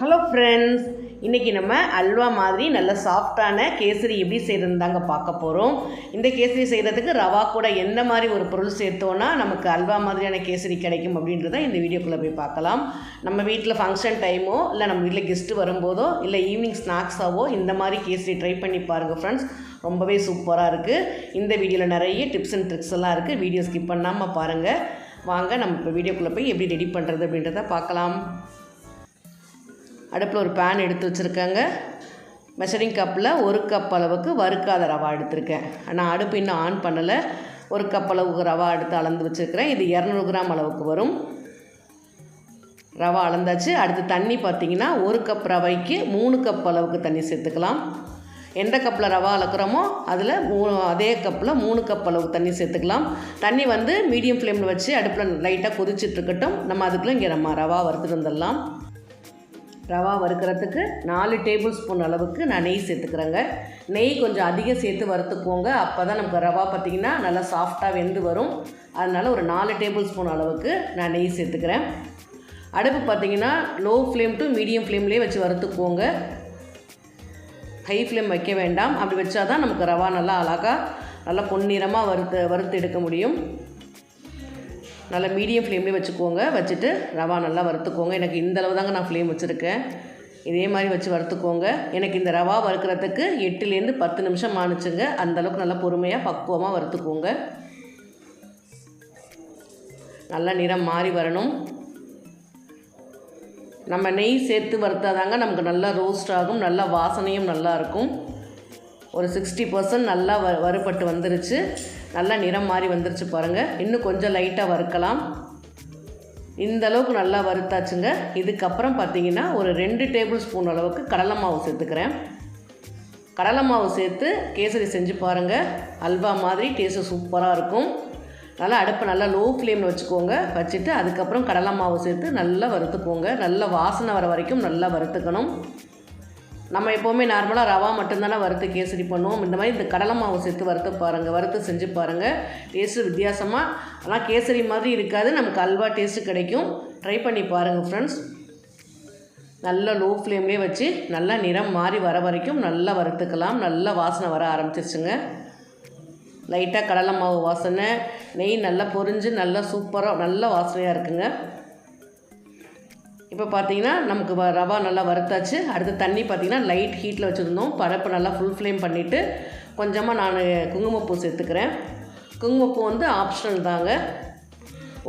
Hello friends இன்றைக்கி நம்ம அல்வா மாதிரி நல்ல சாஃப்டான கேசரி எப்படி செய்கிறதுன்னு தாங்க பார்க்க போகிறோம் இந்த கேசரி செய்கிறதுக்கு ரவா கூட எந்த மாதிரி ஒரு பொருள் சேர்த்தோன்னா நமக்கு அல்வா மாதிரியான கேசரி கிடைக்கும் அப்படின்றத இந்த வீடியோக்குள்ளே போய் பார்க்கலாம். நம்ம வீட்டில் ஃபங்க்ஷன் டைமோ இல்லை நம்ம வீட்டில் கெஸ்ட்டு வரும்போதோ இல்லை ஈவினிங் ஸ்நாக்ஸாவோ இந்த மாதிரி கேசரி ட்ரை பண்ணி பாருங்கள் ஃப்ரெண்ட்ஸ் ரொம்பவே சூப்பராக இருக்குது இந்த வீடியோவில் நிறைய டிப்ஸ் அண்ட் ட்ரிக்ஸ் எல்லாம் இருக்குது வீடியோ ஸ்கிப் பண்ணாமல் பாருங்கள் வாங்க நம்ம இப்போ வீடியோக்குள்ளே போய் எப்படி ரெடி பண்ணுறது அப்படின்றத பார்க்கலாம். அடுப்பில் ஒரு பேன் எடுத்து வச்சுருக்கேங்க. மெஷரிங் கப்பில் ஒரு கப் அளவுக்கு வறுக்காத ரவா எடுத்திருக்கேன். நான் அடுப்பு இன்னும் ஆன் பண்ணலை. ஒரு கப் அளவுக்கு ரவா எடுத்து அளந்து வச்சுருக்கிறேன். இது இரநூறு கிராம் அளவுக்கு வரும். ரவா அளந்தாச்சு. அடுத்து தண்ணி பார்த்திங்கன்னா ஒரு கப் ரவைக்கு மூணு கப் அளவுக்கு தண்ணி சேர்த்துக்கலாம். எந்த கப்பில் ரவா அளக்குறோமோ அதில் மூணு அதே கப்பில் மூணு கப் அளவுக்கு தண்ணி சேர்த்துக்கலாம். தண்ணி வந்து மீடியம் ஃப்ளேமில் வச்சு அடுப்பில் லைட்டாக கொதிச்சிட்ருக்கட்டும் நம்ம அதுக்குள்ளே இங்கே நம்ம ரவா வறுத்துட்டு வந்துடலாம். ரவா வறுக்கிறதுக்கு நாலு டேபிள் ஸ்பூன் அளவுக்கு நான் நெய் சேர்த்துக்கிறேங்க. நெய் கொஞ்சம் அதிகம் சேர்த்து வறுத்துக்கோங்க. அப்போ தான் நமக்கு ரவா பார்த்திங்கன்னா நல்லா சாஃப்டாக வெந்து வரும். அதனால் ஒரு நாலு டேபிள் ஸ்பூன் அளவுக்கு நான் நெய் சேர்த்துக்கிறேன். அடுப்பு பார்த்திங்கன்னா லோ ஃப்ளேம் டு மீடியம் ஃப்ளேம்லேயே வச்சு வறுத்துக்கோங்க. ஹை ஃப்ளேம் வைக்க வேண்டாம். அப்படி வச்சா தான் நமக்கு ரவா நல்லா அழகாக நல்லா பொன்னிறமாக வறுத்து வறுத்து எடுக்க முடியும். நல்லா மீடியம் ஃப்ளேம்லேயே வச்சுக்கோங்க. வச்சுட்டு ரவா நல்லா வறுத்துக்கோங்க. எனக்கு இந்த அளவு தாங்க நான் ஃப்ளேம் வச்சுருக்கேன். இதே மாதிரி வச்சு வறுத்துக்கோங்க. எனக்கு இந்த ரவா வறுக்கிறதுக்கு எட்டுலேருந்து பத்து நிமிஷம் ஆணுச்சுங்க. அந்தளவுக்கு நல்லா பொறுமையாக பக்குவமாக வறுத்துக்கோங்க. நல்லா நிறம் மாறி வரணும். நம்ம நெய் சேர்த்து வறுத்தாதாங்க நமக்கு நல்லா ரோஸ்ட் ஆகும். நல்லா வாசனையும் நல்லா இருக்கும். ஒரு சிக்ஸ்டி பர்சன்ட் நல்லா வ வறுபட்டு வந்துருச்சு. நல்லா நிறம் மாறி வந்துருச்சு பாருங்கள் இன்னும் கொஞ்சம் லைட்டாக வறுக்கலாம். இந்த அளவுக்கு நல்லா வறுத்தாச்சுங்க. இதுக்கப்புறம் பார்த்தீங்கன்னா ஒரு ரெண்டு டேபிள் ஸ்பூன் அளவுக்கு கடலை மாவு சேர்த்துக்கிறேன். கடலை மாவு சேர்த்து கேசரி செஞ்சு பாருங்கள் அல்வா மாதிரி டேஸ்ட்டு சூப்பராக இருக்கும். நல்லா அடுப்பை நல்லா லோ ஃப்ளேமில் வச்சுக்கோங்க. வச்சுட்டு அதுக்கப்புறம் கடலை மாவு சேர்த்து நல்லா வறுத்துக்கோங்க. நல்லா வாசனை வர வரைக்கும் நல்லா வறுத்துக்கணும். நம்ம எப்போவுமே நார்மலாக ரவா மட்டும்தானே வறுத்து கேசரி பண்ணுவோம். இந்த மாதிரி இந்த கடலை மாவு சேர்த்து வறுத்து பாருங்கள் வறுத்து செஞ்சு பாருங்கள் டேஸ்ட்டு வித்தியாசமாக ஆனால் கேசரி மாதிரி இருக்காது. நமக்கு அல்வா டேஸ்ட்டு கிடைக்கும். ட்ரை பண்ணி பாருங்கள் ஃப்ரெண்ட்ஸ் நல்லா லோ ஃப்ளேம்லேயே வச்சு நல்லா நிறம் மாறி வர வரைக்கும் நல்லா வறுத்துக்கலாம். நல்லா வாசனை வர ஆரம்பிச்சிருச்சுங்க. லைட்டாக கடலை மாவு வாசனை. நெய் நல்லா பொரிஞ்சு நல்லா சூப்பராக நல்ல வாசனையாக இருக்குங்க. இப்போ பார்த்தீங்கன்னா நமக்கு வ ரவா நல்லா வறுத்தாச்சு. அடுத்து தண்ணி பார்த்திங்கன்னா லைட் ஹீட்டில் வச்சுருந்தோம். பரப்பு நல்லா ஃபுல் ஃப்ளேம் பண்ணிவிட்டு கொஞ்சமாக நான் குங்குமப்பூ சேர்த்துக்கிறேன். குங்குமப்பூ வந்து ஆப்ஷனல் தாங்க.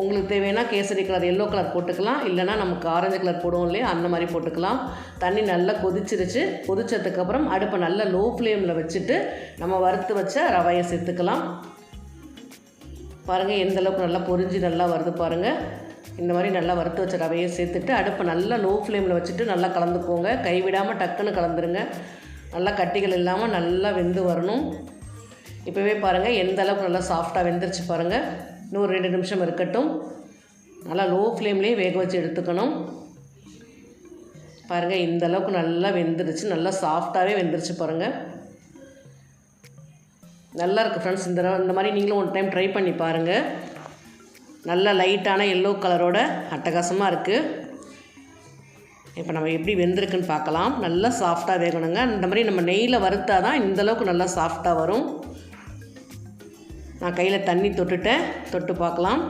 உங்களுக்கு தேவைன்னா கேசரி கலர் எல்லோ கலர் போட்டுக்கலாம். இல்லைனா நமக்கு ஆரஞ்சு கலர் போடுவோம் இல்லையா? அந்த மாதிரி போட்டுக்கலாம். தண்ணி நல்லா கொதிச்சிருச்சு. கொதிச்சதுக்கப்புறம் அடுப்பை நல்லா லோ ஃப்ளேமில் வச்சுட்டு நம்ம வறுத்து வச்ச ரவையை சேர்த்துக்கலாம். பாருங்கள் எந்த அளவுக்கு நல்லா பொரிஞ்சு நல்லா வருது பாருங்கள் இந்த மாதிரி நல்லா வறுத்து வச்ச ரவையை சேர்த்துட்டு அடுப்பை நல்லா லோ ஃப்ளேமில் வச்சுட்டு நல்லா கலந்துக்கோங்க. கைவிடாமல் டக்குன்னு கலந்துருங்க. நல்லா கட்டிகள் இல்லாமல் நல்லா வெந்து வரணும். இப்போவே பாருங்கள் எந்த அளவுக்கு நல்லா சாஃப்டாக வெந்துருச்சு பாருங்கள் இன்னும் ஒரு ரெண்டு நிமிஷம் இருக்கட்டும். நல்லா லோ ஃப்ளேம்லேயே வேக வச்சு எடுத்துக்கணும். பாருங்கள் இந்த அளவுக்கு நல்லா வெந்துருச்சு. நல்லா சாஃப்டாகவே வெந்துருச்சு பாருங்கள் நல்லா இருக்குது ஃப்ரெண்ட்ஸ் இந்த இந்த மாதிரி நீங்களும் ஒரு டைம் ட்ரை பண்ணி பாருங்கள் நல்ல லைட்டான எல்லோ கலரோட அட்டகாசமாக இருக்குது இப்போ நம்ம எப்படி வெந்திருக்குன்னு பார்க்கலாம். நல்லா சாஃப்டாக வேகணுங்க. இந்த மாதிரி நம்ம நெய்யில் வறுத்தா தான் இந்தளவுக்கு நல்லா சாஃப்டாக வரும். நான் கையில் தண்ணி தொட்டுட்டேன். தொட்டு பார்க்கலாம்.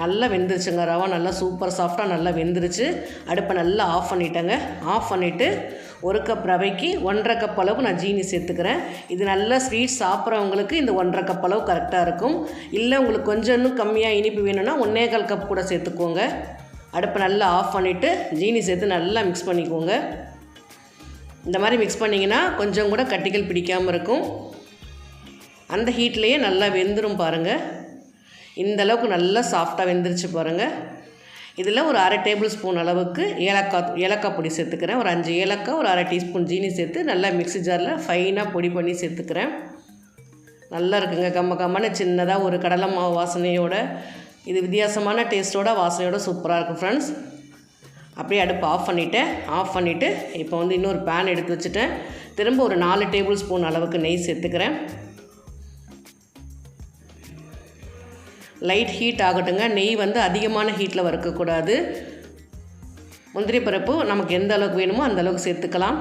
நல்லா வெந்துருச்சுங்க ரவா. நல்லா சூப்பர் சாஃப்டாக நல்லா வெந்துருச்சு. அடுப்பை நல்லா ஆஃப் பண்ணிட்டேங்க. ஆஃப் பண்ணிவிட்டு ஒரு கப் ரவைக்கு ஒன்றரை கப் அளவுக்கு நான் ஜீனி சேர்த்துக்கிறேன். இது நல்லா ஸ்வீட் சாப்பிட்றவங்களுக்கு இந்த ஒன்றரை கப் அளவு கரெக்டாக இருக்கும். இல்லை உங்களுக்கு கொஞ்சம் இன்னும் கம்மியாக இனிப்பு வேணும்னா ஒன்றே கால் கப் கூட சேர்த்துக்கோங்க. அடுப்பை நல்லா ஆஃப் பண்ணிவிட்டு ஜீனி சேர்த்து நல்லா மிக்ஸ் பண்ணிக்கோங்க. இந்த மாதிரி மிக்ஸ் பண்ணிங்கன்னா கொஞ்சம் கூட கட்டிகள் பிடிக்காமல் இருக்கும். அந்த ஹீட்லேயே நல்லா வெந்துடும் பாருங்கள் இந்தளவுக்கு நல்லா சாஃப்டாக வெந்துருச்சு பாருங்கள் இதில் ஒரு அரை டேபிள் ஸ்பூன் அளவுக்கு ஏலக்காய் ஏலக்காய் பொடி சேர்த்துக்கிறேன். ஒரு அஞ்சு ஏலக்காய் ஒரு அரை டீஸ்பூன் ஜீனி சேர்த்து நல்லா மிக்ஸி ஜாரில் ஃபைனாக பொடி பண்ணி சேர்த்துக்கிறேன். நல்லா இருக்குங்க கம்ம கம்மன்னு சின்னதாக ஒரு கடலை மாவு வாசனையோட இது வித்தியாசமான டேஸ்ட்டோட வாசனையோட சூப்பராக இருக்கும் ஃப்ரெண்ட்ஸ் அப்படியே அடுப்பு ஆஃப் பண்ணிவிட்டேன் ஆஃப் பண்ணிவிட்டு இப்போ வந்து இன்னொரு பேன் எடுத்து வச்சுட்டேன். திரும்ப ஒரு நாலு டேபிள் ஸ்பூன் அளவுக்கு நெய் சேர்த்துக்கிறேன். லைட் ஹீட் ஆகட்டுங்க. நெய் வந்து அதிகமான ஹீட்டில் வறுக்கக்கூடாது. முந்திரி பருப்பு நமக்கு எந்த அளவுக்கு வேணுமோ அந்த அளவுக்கு சேர்த்துக்கலாம்.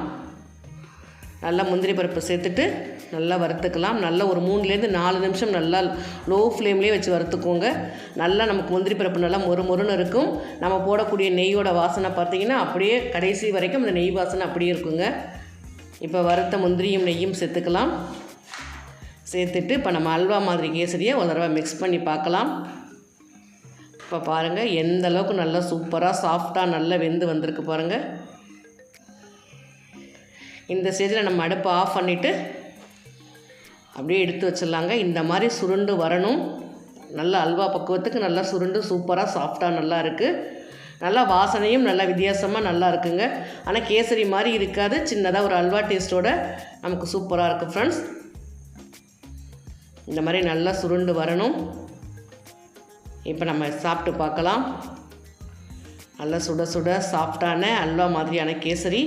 நல்லா முந்திரி பருப்பு சேர்த்துட்டு நல்லா வறுத்துக்கலாம். நல்லா ஒரு மூணுலேருந்து நாலு நிமிஷம் நல்லா லோ ஃப்ளேம்லேயே வச்சு வறுத்துக்கோங்க. நல்லா நமக்கு முந்திரி பருப்பு நல்லா மொறு மொறுன்னு இருக்கும். நம்ம போடக்கூடிய நெய்யோட வாசனை பார்த்திங்கன்னா அப்படியே கடைசி வரைக்கும் அந்த நெய் வாசனை அப்படியே இருக்குங்க. இப்போ வறுத்த முந்திரியும் நெய்யும் சேர்த்துக்கலாம். சேர்த்துட்டு இப்போ நம்ம அல்வா மாதிரி கேசரியை ஒரு தடவை மிக்ஸ் பண்ணி பார்க்கலாம். இப்போ பாருங்கள் எந்த அளவுக்கு நல்லா சூப்பராக சாஃப்டாக நல்லா வெந்து வந்திருக்கு பாருங்கள் இந்த ஸ்டேஜில் நம்ம அடுப்பை ஆஃப் பண்ணிவிட்டு அப்படியே எடுத்து வச்சிடலாங்க. இந்த மாதிரி சுருண்டு வரணும். நல்ல அல்வா பக்குவத்துக்கு நல்லா சுருண்டு சூப்பராக சாஃப்டாக நல்லா இருக்குது நல்லா வாசனையும் நல்லா வித்தியாசமாக நல்லா இருக்குங்க. ஆனால் கேசரி மாதிரி இருக்காது. சின்னதாக ஒரு அல்வா டேஸ்ட்டோட நமக்கு சூப்பராக இருக்குது ஃப்ரெண்ட்ஸ் இந்த மாதிரி நல்லா சுருண்டு வரணும். இப்போ நம்ம சாப்பிட்டு பார்க்கலாம். நல்லா சுட சுட சாஃப்டான அல்வா மாதிரியான கேசரி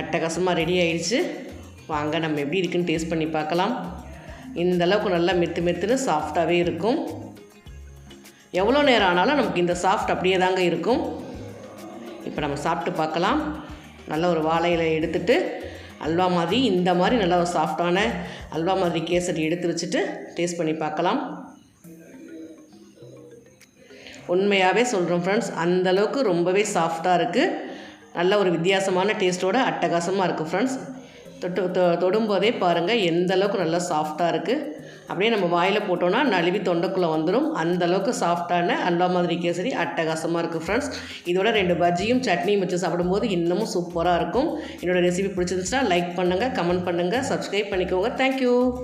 அட்டகாசமாக ரெடி ஆயிடுச்சு. வாங்க நம்ம எப்படி இருக்குன்னு டேஸ்ட் பண்ணி பார்க்கலாம். இந்த அளவுக்கு நல்லா மெத்து மெத்துன்னு சாஃப்டாகவே இருக்கும். எவ்வளோ நேரம் ஆனாலும் நமக்கு இந்த சாஃப்ட் அப்படியே தாங்க இருக்கும். இப்போ நம்ம சாப்பிட்டு பார்க்கலாம். நல்ல ஒரு வாழையில எடுத்துட்டு அல்வா மாதிரி இந்த மாதிரி நல்ல ஒரு சாஃப்டான அல்வா மாதிரி கேசரி எடுத்து வச்சுட்டு டேஸ்ட் பண்ணி பார்க்கலாம். உண்மையாகவே சொல்கிறோம் ஃப்ரெண்ட்ஸ் அந்தளவுக்கு ரொம்பவே சாஃப்டாக இருக்குது நல்ல ஒரு வித்தியாசமான டேஸ்ட்டோட அட்டகாசமாக இருக்குது ஃப்ரெண்ட்ஸ் தொட்டு தொ தொடும்போதே பாருங்கள் எந்த அளவுக்கு நல்லா சாஃப்டாக இருக்குது அப்படியே நம்ம வாயில் போட்டோன்னா நழுவி தொண்டைக்குள்ளே வந்துடும் அந்தளவுக்கு சாஃப்டான அல்வா மாதிரி கேசரி அட்டகாசமாக இருக்குது ஃப்ரெண்ட்ஸ் இதோட ரெண்டு பஜ்ஜியும் சட்னியும் வச்சு சாப்பிடும்போது இன்னமும் சூப்பராக இருக்கும். என்னோடய ரெசிபி பிடிச்சிருந்துச்சுன்னா லைக் பண்ணுங்கள் கமெண்ட் பண்ணுங்கள் சப்ஸ்கிரைப் பண்ணிக்கோங்க. தேங்க்யூ